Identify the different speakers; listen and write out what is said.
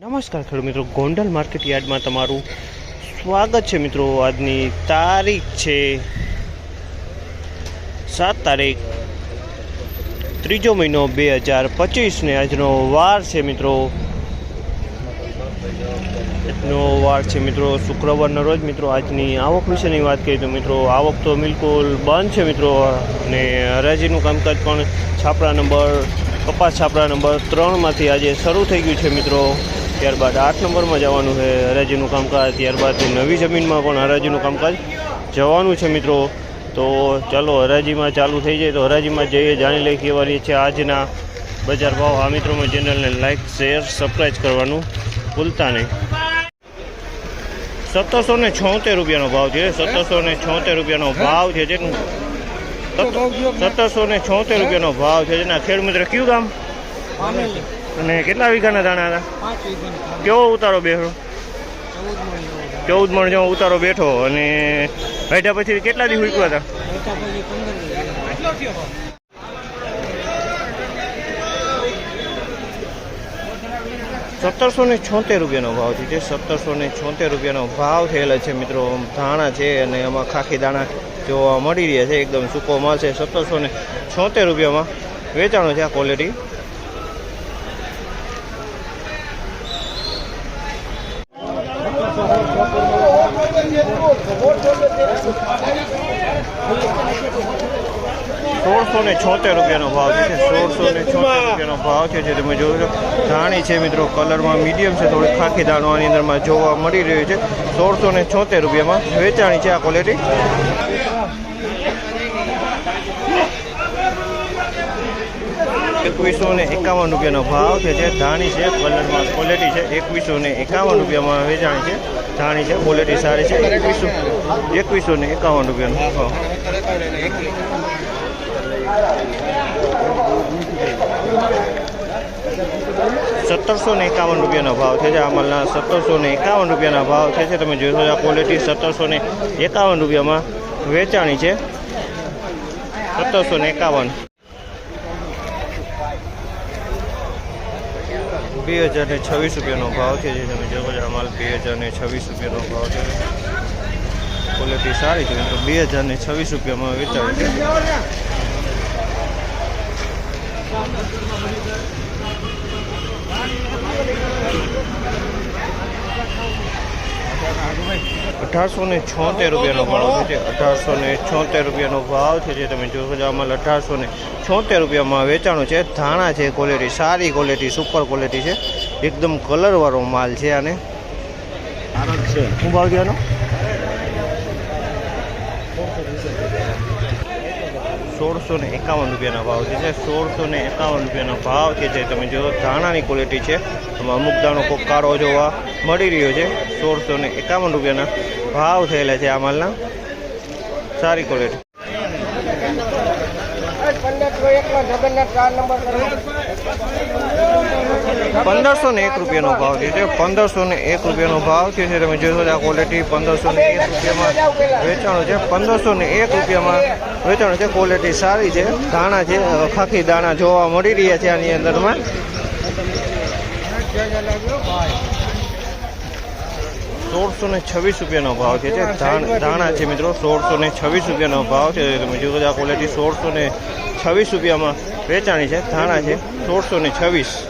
Speaker 1: નમસ્કાર ખેડૂત મિત્રો, ગોંડલ માર્કેટ યાર્ડમાં તમારું સ્વાગત છે મિત્રો. આજની તારીખ છે સાત તારીખ, ત્રીજો મહિનો બે હજાર પચીસને. આજનો વાર છે મિત્રો. આજનો વાર છે મિત્રો, શુક્રવારના રોજ મિત્રો આજની આવક વિશેની વાત કરીએ તો મિત્રો, આવક તો બિલકુલ બંધ છે મિત્રો. અને હરાજીનું કામકાજ પણ છાપરા નંબર, કપાસ છાપરા નંબર ત્રણમાંથી આજે શરૂ થઈ ગયું છે મિત્રો. ત્યારબાદ આઠ નંબરમાં જવાનું છે હરાજીનું કામકાજ ત્યારબાદ નવી જમીનમાં પણ હરાજીનું કામકાજ જવાનું છે મિત્રો. તો ચાલો હરાજીમાં ચાલુ થઈ જાય તો હરાજીમાં જઈએ જાણી લઈએ કેવા રહી છે આજના બજાર ભાવ. આ મિત્રોમાં ચેનલને લાઇક શેર સબસ્ક્રાઈબ કરવાનું ભૂલતા નહીં. સત્તરસો ને છોતેર રૂપિયાનો ભાવ છે. સત્તરસો ને છોતેર રૂપિયાનો ભાવ છે જેનું સત્તરસો ને છોતેર રૂપિયાનો ભાવ છે જેના ખેડ મિત્ર કયું ગામ? અને કેટલા વીઘાના દાણા હતા? કેવો ઉતારો બેઠો ચૌદ મણ જેવો ઉતારો બેઠો અને બેઠા પછી કેટલા દિવસ ઉકવા હતા? સત્તરસો ને છોતેર રૂપિયાનો ભાવ છે જે સત્તરસો ને છોતેર રૂપિયાનો ભાવ થયેલા છે મિત્રો. ધાણા છે અને એમાં ખાખી દાણા જોવા મળી રહ્યા છે. એકદમ સૂકો માલ છે. સત્તરસો ને છોતેર રૂપિયામાં વેચાણો છે આ ક્વોલિટી સોળસો ને છોતેર રૂપિયાનો ભાવ છે. સોળસો ને છોતેર રૂપિયાનો ભાવ છે જે તમે છો ધાણી છે મિત્રો, કલરમાં મીડિયમ છે થોડી ખાખી દાણો આની અંદરમાં જોવા મળી રહ્યું છે. સોળસો ને છોતેર રૂપિયામાં વેચાણી છે આ ક્વોલિટી એકવીસો ને એકાવન રૂપિયાનો ભાવ છે જે ધાણી છે, કલરમાં ક્વોલિટી છે. એકવીસો ને એકાવન રૂપિયામાં વેચાણી છે. ધાણી છે ક્વોલિટી સારી છે એકવીસો એકવીસો ને એકાવન રૂપિયાનો. ભાવ સત્તરસો ને એકાવન રૂપિયાનો ભાવ છે આ માલના સત્તરસો ને એકાવન રૂપિયાના ભાવ છે. તમે જોશો આ ક્વોલિટી સત્તરસો ને એકાવન રૂપિયામાં વેચાણી છે. સત્તરસો ને એકાવન. બે હજાર ને છવ્વીસ રૂપિયાનો ભાવ છે, જે તમે જોવો છો માલ બે હજાર ને છવ્વીસ રૂપિયાનો ભાવ છે. ક્વોલિટી સારી છે તો બે હજાર ને છવ્વીસ રૂપિયામાં વેચાણી છે. અઢારસો ને છોતેર રૂપિયાનો ભાવ છે અઢારસો ને છોતેર રૂપિયાનો ભાવ છે જે તમે જોશો છો આમાં અઢારસો ને છોતેર રૂપિયામાં વેચાણું છે. ધાણા છે ક્વોલિટી સારી ક્વોલિટી સુપર ક્વોલિટી છે. એકદમ કલરવાળો માલ છે આને. શું ભાવ છે સોળસો ને એકાવન રૂપિયાના ભાવ છે સોળસો ને એકાવન રૂપિયાનો ભાવ છે, જે તમે જો ધાણાની ક્વોલિટી છે. એમાં અમુક દાણો કોક કાળો જોવા મળી રહ્યો છે, સોળસો ને એકાવન રૂપિયાના ભાવ થયેલા છે આ માલના. સારી ક્વોલિટી પંદરસો ને એક રૂપિયાનો ભાવ છે. જે પંદરસો ને એક રૂપિયાનો ભાવ છે. જે તમે જોશો આ ક્વોલિટી પંદરસો ને એક રૂપિયામાં વેચાણું છે. પંદરસો ને એક રૂપિયામાં વેચાણું છે. ક્વોલિટી સારી છે. દાણા છે ખાખી દાણા જોવા મળી રહ્યા છે આની અંદરમાં. સોળસો ને છવ્વીસ રૂપિયાનો ભાવ છે. જે ધાણ છે મિત્રો. સોળસો ને છવ્વીસ રૂપિયાનો ભાવ છે. તમે જોશો આ ક્વોલિટી સોળસો ને છવ્વીસ રૂપિયામાં વેચાણી છે ધાણા છે સોળસો ને છવ્વીસ.